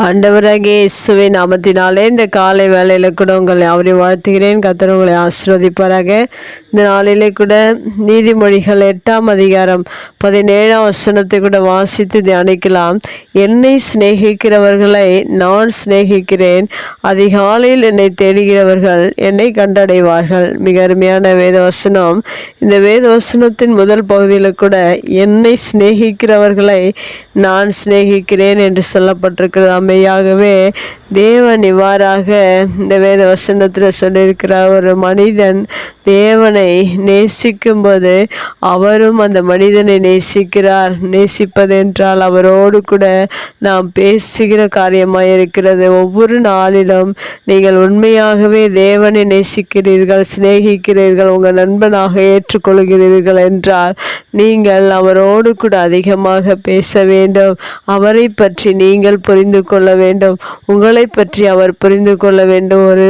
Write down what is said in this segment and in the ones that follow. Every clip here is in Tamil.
ஆண்டவராகிய இயேசுவை நாமத்தினாலே இந்த காலை வேலையில் கூட உங்களை அவரை வாழ்த்துகிறேன். கத்தர் உங்களை ஆசீர்வதிப்பாராக. இந்த நாளிலே கூட நீதிமொழிகள் எட்டாம் அதிகாரம் பதினேழாம் வசனத்தை கூட வாசித்து தியானிக்கலாம். என்னை சிநேகிக்கிறவர்களை நான் சிநேகிக்கிறேன். அதிகாலையில் என்னை தேடுகிறவர்கள் என்னை கண்டடைவார்கள். மிக அருமையான வேத வசனம் இந்த வேத வசனத்தின் முதல் பகுதியில் கூட என்னை சிநேகிக்கிறவர்களை நான் சிநேகிக்கிறேன் என்று சொல்லப்பட்டிருக்கிறதாம் மெய்யாகவே தேவன் இவ்வாறாக இந்த வேத வசனத்தில் சொல்லியிருக்கிற ஒரு மனிதன் தேவனை நேசிக்கும்போது அவரும் அந்த மனிதனை நேசிக்கிறார். நேசிப்பதென்றால் அவரோடு கூட நாம் பேசுகிற காரியமாக இருக்கிறது ஒவ்வொரு நாளிலும் நீங்கள் உண்மையாகவே தேவனை நேசிக்கிறீர்கள் சிநேகிக்கிறீர்கள் உங்கள் நண்பனாக ஏற்றுக்கொள்கிறீர்கள் என்றால் நீங்கள் அவரோடு கூட அதிகமாக பேச வேண்டும். அவரை பற்றி நீங்கள் புரிந்து கொள்ள வேண்டும். உங்களை பற்றி அவர் புரிந்து கொள்ள வேண்டும். ஒரு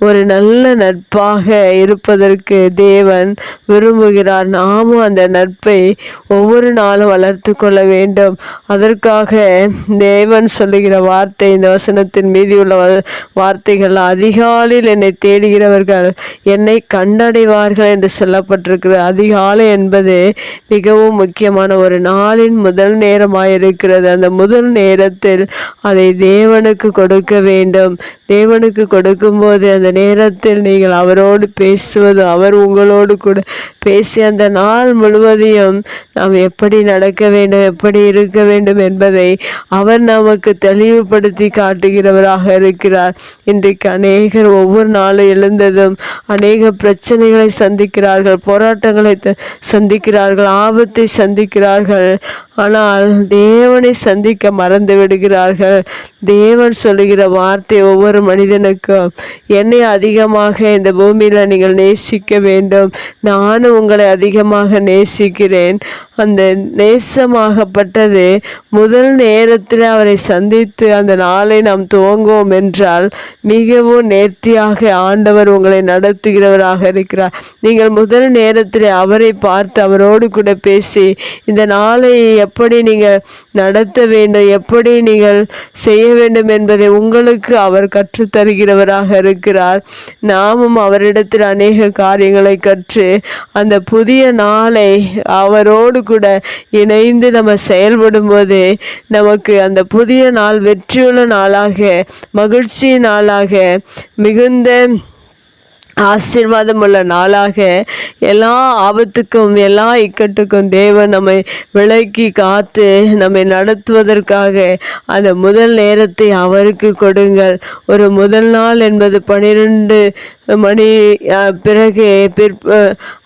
ஒரு நல்ல நட்பாக இருப்பதற்கு தேவன் விரும்புகிறார். நாமும் அந்த நட்பை ஒவ்வொரு நாளும் வளர்த்து கொள்ள வேண்டும். அதற்காக தேவன் சொல்லுகிற வார்த்தை இந்த வசனத்தின் மீதி உள்ள வ- வார்த்தைகள் அதிகாலையில் என்னை தேடுகிறவர்கள் என்னை கண்டடைவார்கள் என்று சொல்லப்பட்டிருக்கிறது. அதிகாலை என்பது மிகவும் முக்கியமான ஒரு நாளின் முதல் நேரமாக இருக்கிறது அந்த முதல் நேரத்தில் அதை தேவனுக்கு கொடுக்க வேண்டும். தேவனுக்கு கொடுக்கும்போது அந்த நேரத்தில் நீங்கள் அவரோடு பேசுவது அவர் உங்களோடு கூட பேசி அந்த நாள் முழுவதையும் நாம் எப்படி நடக்க வேண்டும் எப்படி இருக்க வேண்டும் என்பதை அவர் நமக்கு தெளிவுபடுத்தி காட்டுகிறவராக இருக்கிறார். இன்றைக்கு அநேகர் ஒவ்வொரு நாளும் எழுந்ததும் அநேக பிரச்சனைகளை சந்திக்கிறார்கள் போராட்டங்களை சந்திக்கிறார்கள் ஆபத்தை சந்திக்கிறார்கள். ஆனால் தேவனை சந்திக்க மறந்து விடுகிறார்கள். தேவன் சொல்லுகிற வார்த்தை ஒவ்வொரு மனிதனுக்கும் என்னை அதிகமாக இந்த பூமியில் நீங்கள் நேசிக்க வேண்டும். நானும் உங்களை அதிகமாக நேசிக்கிறேன். அந்த நேசமாகப்பட்டது. முதல் நேரத்தில் அவரை சந்தித்து அந்த நாளை நாம் துவங்குவோம் என்றால் மிகவும் நேர்த்தியாக ஆண்டவர் உங்களை நடத்துகிறவராக இருக்கிறார். நீங்கள் முதல் நேரத்தில் அவரை பார்த்து அவரோடு கூட பேசி இந்த நாளை எப்படி நீங்கள் நடத்த வேண்டும் எப்படி நீங்கள் செய்ய வேண்டும் என்பதை உங்களுக்கு அவர் கற்றுத்தருகிறவராக இருக்கிறார். நாமும் அவரிடத்தில் அநேக காரியங்களை கற்று அந்த புதிய நாளை அவரோடு கூட இணைந்து நம்ம செயல்படும் போது நமக்கு அந்த புதிய நாள் வெற்றியுள்ள நாளாக மகிழ்ச்சி நாளாக மிகுந்த ஆசீர்வாதம் உள்ள நாளாக எல்லா ஆபத்துக்கும் எல்லா இக்கட்டுக்கும் தேவன் நம்மை விலக்கி காத்து நம்மை நடத்துவதற்காக அந்த முதல் நேரத்தை அவருக்கு கொடுங்கள். ஒரு முதல் நாள் என்பது பனிரெண்டு மணி அஹ், பிறகு பிற்ப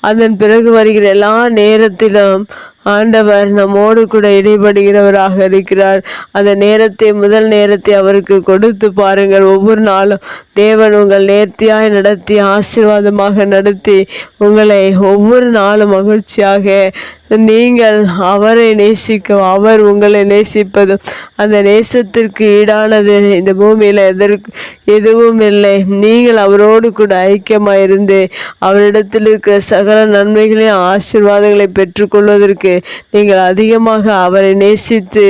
அதன் பிறகு வருகிற எல்லா நேரத்திலும் ஆண்டவர் நம்மோடு கூட இடைபடுகிறவராக இருக்கிறார். அந்த நேரத்தை முதல் நேரத்தை அவருக்கு கொடுத்து பாருங்கள். ஒவ்வொரு நாளும் தேவன் உங்கள் நேர்த்தியாய் நடத்தி ஆசீர்வாதமாக நடத்தி உங்களை ஒவ்வொரு நாளும் மகிழ்ச்சியாக நீங்கள் அவரை நேசிக்க அவர் உங்களை நேசிப்பதும் அந்த நேசத்திற்கு ஈடானது. இந்த பூமியில் எதற்கு எதுவும் இல்லை. நீங்கள் அவரோடு கூட ஐக்கியமாக இருந்து அவரிடத்தில் இருக்கிற சகல நன்மைகளையும் ஆசீர்வாதங்களை பெற்றுக்கொள்வதற்கு நீங்கள் அதிகமாக அவரை நேசித்து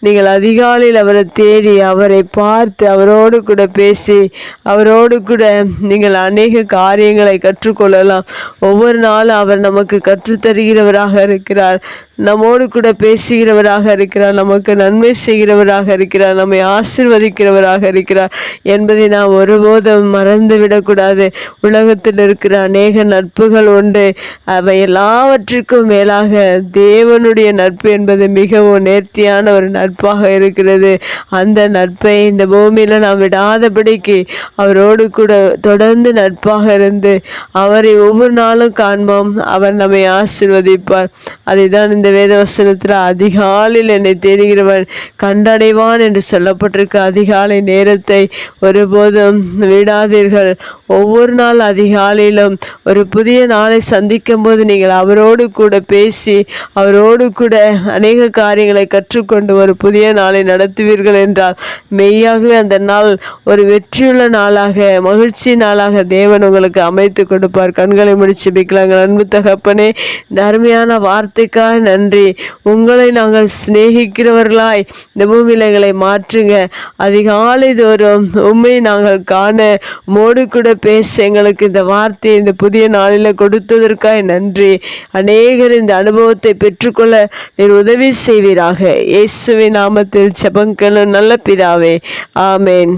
நீங்கள் அதிகாலையில் அவரை தேடி அவரை பார்த்து அவரோடு கூட பேசி அவரோடு கூட நீங்கள் அநேக காரியங்களை கற்றுக்கொள்ளலாம். ஒவ்வொரு நாளும் அவர் நமக்கு கற்றுத்தருகிறவராக இருக்கிறார் நம்மோடு கூட பேசுகிறவராக இருக்கிறார் நமக்கு நன்மை செய்கிறவராக இருக்கிறார் நம்மை ஆசிர்வதிக்கிறவராக இருக்கிறார் என்பதை நாம் ஒருபோதும் மறந்து விடக்கூடாது உலகத்தில் இருக்கிற அநேக நட்புகள் உண்டு. அவை எல்லாவற்றிற்கும் மேலாக தேவனுடைய நட்பு என்பது மிகவும் நேர்த்தியான ஒரு நட்பாக இருக்கிறது. அந்த நட்பை இந்த பூமியில் நாம் விடாதபடிக்கு அவரோடு கூட தொடர்ந்து நட்பாக இருந்து அவரை ஒவ்வொரு நாளும் காண்போம். அவர் நம்மை ஆசிர்வதிப்பார். அதைதான் இந்த வேதவசனத்தில் அதிகாலையில் என்னை தேடுகிறவன் கண்டடைவான் என்று சொல்லப்பட்டிருக்க. அதிகாலை நேரத்தை ஒருபோதும் விடாதீர்கள். ஒவ்வொரு நாள் அதிகாலையிலும் ஒரு புதிய நாளை சந்திக்கும் போது நீங்கள் அவரோடு கூட பேசி அவரோடு கூட அநேக காரியங்களை கற்றுக்கொண்டு ஒரு புதிய நாளை நடத்துவீர்கள் என்றால் மெய்யாகவே அந்த நாள் ஒரு வெற்றியுள்ள நாளாக மகிழ்ச்சி நாளாக தேவன் உங்களுக்கு அமைத்து கொடுப்பார். கண்களை முடிச்சு பிக்கலாங்க அன்பு தகப்பனே இந்த அருமையான வார்த்தைக்காக நன்றி. உங்களை நாங்கள் சிநேகிக்கிறவர்களாய் இந்த பூமிலைகளை மாற்றுங்க. அதிகாலை தோறும் உண்மை நாங்கள் காண மோடு கூட பேச எங்களுக்கு இந்த வார்த்தையை இந்த புதிய நாளில் கொடுத்ததற்காய் நன்றி. அநேகர் இந்த அனுபவத்தை பெற்றுக்கொள்ள நீர் உதவி செய்வீராக. இயேசுவின் நாமத்தில் செபங்களும் நல்ல பிதாவே. ஆமேன்.